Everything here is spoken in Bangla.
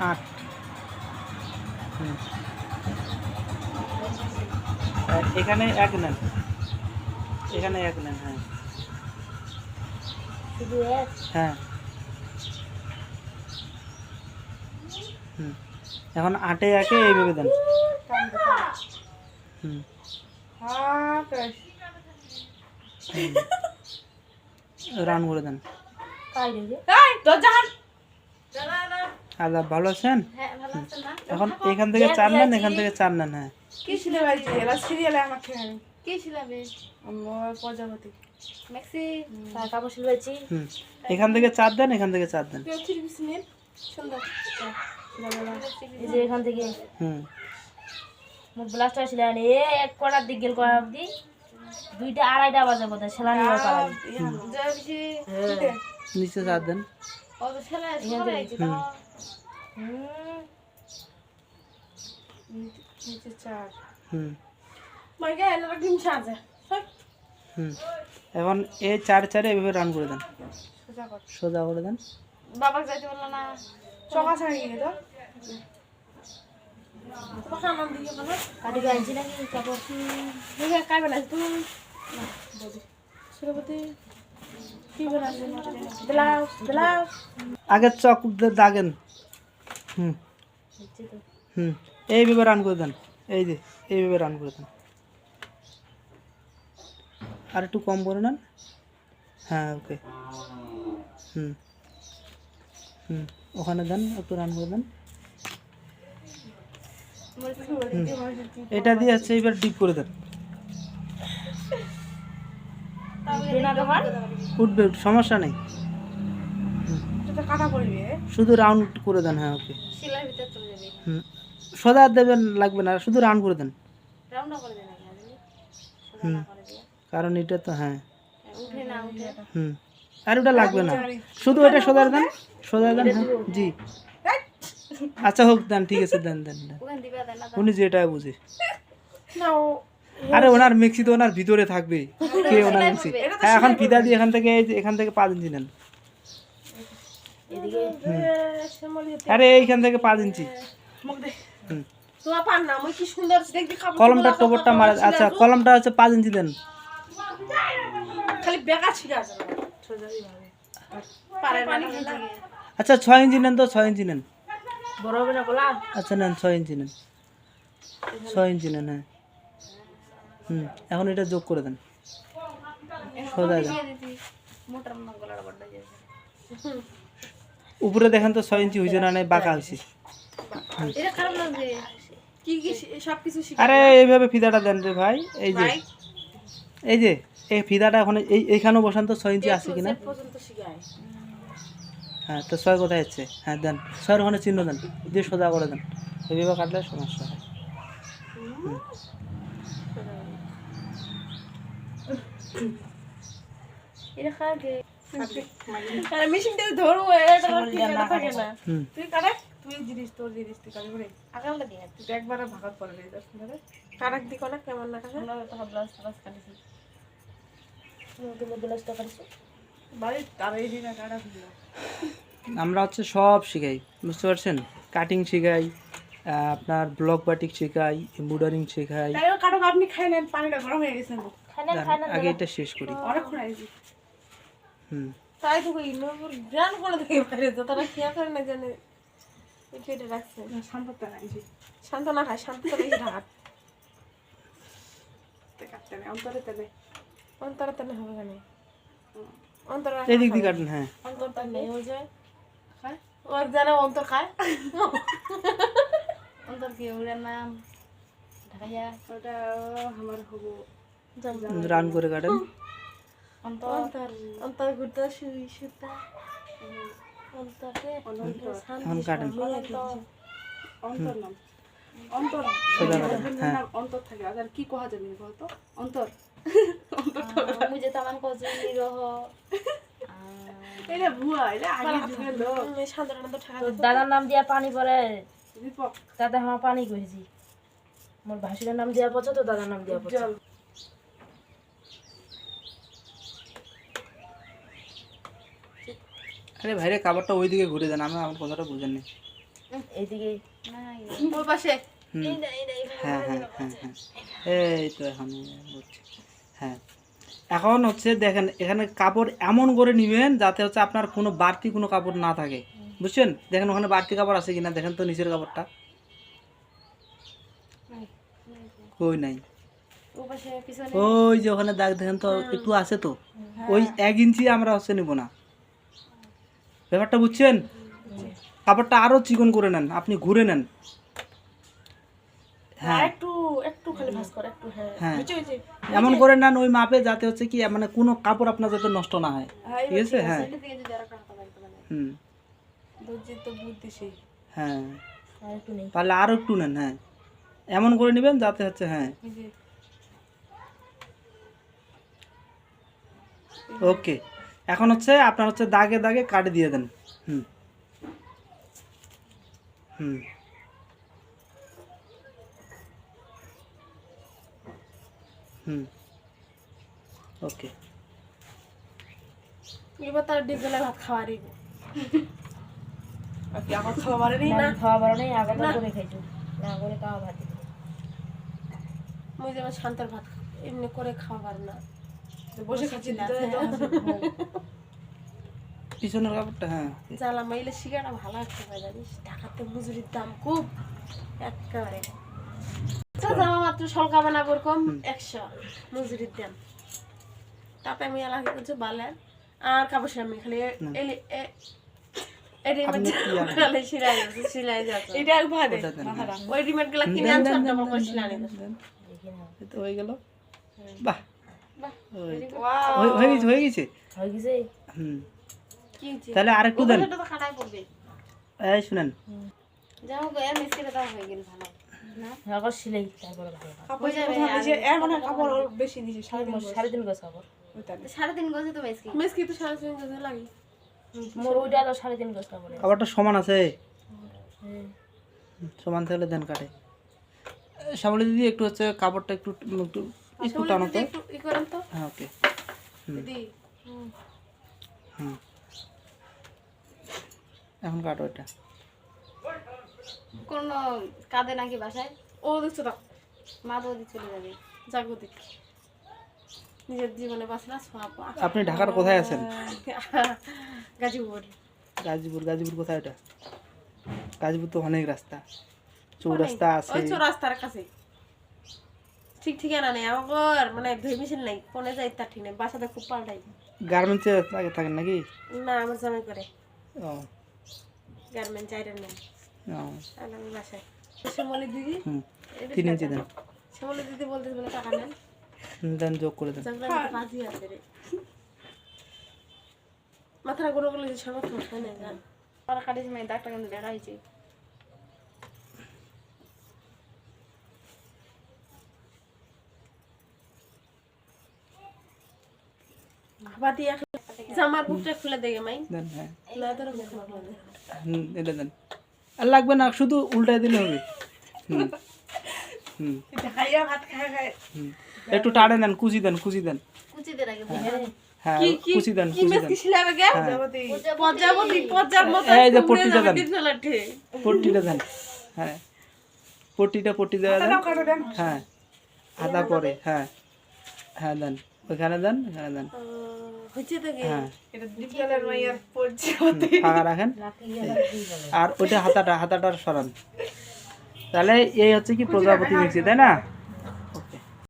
আট। এখানে এক নেন। এখানে এক নেন হ্যাঁ। হ্যাঁ। হুম। এখন আটে একে এইভাবে দেন। হুম। রান করে দেন। আদা ভালো আছেন? হ্যাঁ ভালো আছে না? এখন এখান থেকে চার নেন? এখান থেকে চার নেন হ্যাঁ। কি সিলেবাস এরা সিরিয়ালে আমাকে। কি আমার প্রজাপতি। ম্যাক্সি কাপড় হুম। এখান থেকে চার দেন এখান থেকে চার দেন। সুন্দর। এই যে এখান থেকে। হুম। ব্লাস্টার ছিল এ এক কটার দিক গেল করার দি দুইটা আড়াইটা বাজে বোধ হয় করার নিচে চার দেন। এখন এ চার। চারে এভাবে রান করে দেন। সোজা কর। করে দেন। বাবা যাইতে বলল না। চকা ছাড়িয়ে গেল তোমাকে আমার দিকে বলো ব্লাউজ আগে চক দাগেন। হুম। হুম। এইভাবে রান করে দেন। এই যে এইভাবে রান করে দেন। আর একটু কম করে নেন। হ্যাঁ ওকে হুম। হুম। ওখানে দেন, একটু রান করে দেন। এটা দিয়ে হচ্ছে এবার ডিপ করে দেন। উঠবে সমস্যা নেই। শুধু রাউন্ড করে দেন হ্যাঁ ওকে সোজা দেবেন, লাগবে না, শুধু রাউন্ড করে দেন। হুম। কারণ এটা তো হ্যাঁ। হুম। আর ওটা লাগবে না। শুধু ওটা সোজা দেন সোজা দেন হ্যাঁ জি। আচ্ছা হোক দেন ঠিক আছে দেন দেন দেন। ওখানে দিবে দেন না উনি যেটা বুঝে। আরে ওনার মিক্সি তো ওনার ভিতরে থাকবে। কে ওনার মিক্সি? হ্যাঁ এখন ফিদা দিয়ে এখান থেকে এই যে এখান থেকে পাঁচ ইঞ্চি নেন। আরে এইখান থেকে পাঁচ ইঞ্চি। খাব কলমটা টোপরটা মারা আচ্ছা কলমটা হচ্ছে পাঁচ ইঞ্চি দেন। আচ্ছা ছয় ইঞ্চি নেন তো ছয় ইঞ্চি নেন। বড় হবে না আচ্ছা নেন ছয় ইঞ্চি নেন। ছয় ইঞ্চি নেন হ্যাঁ। হুম এখন এটা যোগ করে দেন। সোজা দেন উপরে দেখেন তো ছয় ইঞ্চি হয়েছে না নাই বাঁকা হয়েছে। আরে এইভাবে ফিদাটা দেন রে ভাই এই যে। এই যে এই ফিদাটা এখন এই এইখানেও বসান তো ছয় ইঞ্চি আছে কিনা? হ্যাঁ তো ছয় কোথায় যাচ্ছে হ্যাঁ দেন। ছয়ের ওখানে চিহ্ন দেন। দিয়ে সোজা করে দেন। এইভাবে কাটলে সমস্যা হয়। কেমন না কাটে? আমরা হচ্ছে সব শিখাই বুঝতে পারছেন? কাটিং শিখাই আপনার ব্লক বাটিক শেখাই এম্বুডারিং শেখাই। আপনি খাই নেন পানিটা গরম হয়ে গেছে। আগে এটা শেষ করি। হুম। তাই তো কই করে বাইরে তো তারা করে না জানে। এটা রাখছে। শান্ত না শান্ত না খায় শান্ত করে কাটতে অন্তরে তেলে অন্তরে তেলে হবে কেন অন্তরে এদিক দিয়ে কাটেন হ্যাঁ। অন্তরটা নেই ওই যে। খায়? ওর জানে অন্তর খায়? অন্তর কি ওটার নাম? ঢাকাইয়া? ওটা আমার হব। রান করে কাটেন। অন্তর। অন্তর অন্তর ঘুরতে শুই সুতা। অন্তরে কাটেন। অন্তর নাম। অন্তর। হ্যাঁ। অন্তর থাকে। আর কি কোয়া যাবে বলতো? অন্তর। আমি যে তামান কজি রহ এটা ভুয়া এটা আগে যুগের লোক। শান্তনা তো ঠাকা তোর দাদার নাম দিয়া পানি পরে দীপক। তাতে আমার পানি করেছি মোর ভাসুরের নাম দিয়া পচো তো দাদার নাম দিয়া জল আরে ভাইরে কাপড়টা ওইদিকে ঘুরে দেন আমি আমার কথাটা বুঝেন নি এইদিকে। ওই পাশে। হ্যাঁ হ্যাঁ হ্যাঁ হ্যাঁ। এই তো এখন। হ্যাঁ। এখন হচ্ছে দেখেন এখানে কাপড় এমন করে নেবেন যাতে হচ্ছে আপনার কোনো বাড়তি কোনো কাপড় না থাকে। বুঝছেন? দেখেন ওখানে বাড়তি কাপড় আছে কিনা দেখেন তো নিচের কাপড়টা। কই নাই? ওই যে ওখানে দাগ দেখেন তো একটু আছে তো। ওই এক ইঞ্চি আমরা হচ্ছে নিব না। ব্যাপারটা বুঝছেন? কাপড়টা আরও চিকন করে নেন আপনি ঘুরে নেন। হ্যাঁ। একটু হ্যাঁ। হ্যাঁ। এমন করে নেন ওই মাপে যাতে হচ্ছে কি মানে কোনো কাপড় আপনার যাতে নষ্ট না হয়। হ্যাঁ ঠিক আছে? হ্যাঁ। হুম। হ্যাঁ। তাহলে আরও একটু নেন হ্যাঁ। এমন করে নেবেন যাতে হচ্ছে হ্যাঁ। ওকে। এখন হচ্ছে আপনার হচ্ছে দাগে দাগে কাটে দিয়ে দেন। হুম। হুম। হুম। ওকে এবার তার ভাত খাওয়ারই আর কি এখন খাওয়া পারেনি না খাওয়া নেই আগে তো করে খাইছো না করে খাওয়া ভাত মুই যেমন শান্তর ভাত এমনি করে খাওয়া না। বসে খাচ্ছি তো? পিছনের কাপড়টা হ্যাঁ। জ্বালা মাইলে শিকাটা ভালো একটা জানিস? ঢাকাতে মজুরির দাম খুব একেবারে। মাত্র সলকা বানাবো ওরকম একশো। মজুরির দাম। তাতে আমি এলাকা করছি বালের আর কাপড় আমি খালি গুলা গেল। তাহলে আরেকটু দেন। শুনেন। যাও গো এর মিস্ত্রি দাও হয়ে গেল ভালো। আবার সিলাই তারপরে ভালো কাপড়। দিছে এর কাপড় বেশি দিছে সাড়ে সাড়ে তিন গজ সাড়ে তিন গজে তো মেসকি। মেসকি তো সাড়ে তিন গজে লাগে। মোর ওইটা হলো সাড়ে তিন গজ কাপড়। কাপড়টা সমান আছে? সমান থাকলে দেন কাটে। শ্যামলি দিদি একটু হচ্ছে কাপড়টা একটু একটু একটু টানো তো। একটু ই করেন তো। হ্যাঁ ওকে। হুম। এখন কাটো এটা। কোন কাঁদে নাকি বাসায়? ও দেখছ তো মা বৌদি চলে যাবে। জাগতিক নিজের জীবনে বাঁচে। না আপনি ঢাকার কোথায় আছেন? গাজীপুর। গাজীপুর গাজীপুর কোথায় এটা? গাজীপুর তো অনেক রাস্তা। চৌরাস্তা আছে। ওই তো রাস্তার কাছে ঠিক ঠিকানা নেই। আমার মানে ভেবেছিল নাই। কোনে যাই তার ঠিক নেই। বাসাতে খুব পাল্টাই। গার্মেন্টসে আগে থাকেন নাকি? না আমার জামাই করে। ও। গার্মেন্টস আইরন ম্যান ও। আর আমি বাসায়। শ্যামলি দিদি হুম। তিন ইঞ্চি দেন। দিদি বলতে টাকা নেন। দেন যোগ করে দেন। জানলা বাজি আছে রে। মাথাটা গুলো গুলো সামর্থ্য না জান। আর কাটিস মেয়ে দাগটা কিন্তু দেখা হয়েছে। আবার দিয়ে জামার বুকটা খুলে দেখে মাই। দেন হ্যাঁ। এটা দেন। আর লাগবে না শুধু উল্টাই দিলে হবে। একটু টাড়ে দেন কুচি দেন। কুচি দেন হ্যাঁ। কুচি দেন। কুচি দেন এই যে পট্টিটা দেন। দিন পট্টিটা দেন। হ্যাঁ। পট্টিটা পট্টি দেওয়া দেন। হ্যাঁ। আদা পরে হ্যাঁ। হ্যাঁ দেন। ওইখানে দেন এখানে দেন। ফাঁকা রাখেন। আর ওইটা হাতাটা হাতাটার সরান। তাহলে এই হচ্ছে কি প্রজাপতি মিক্সি তাই না?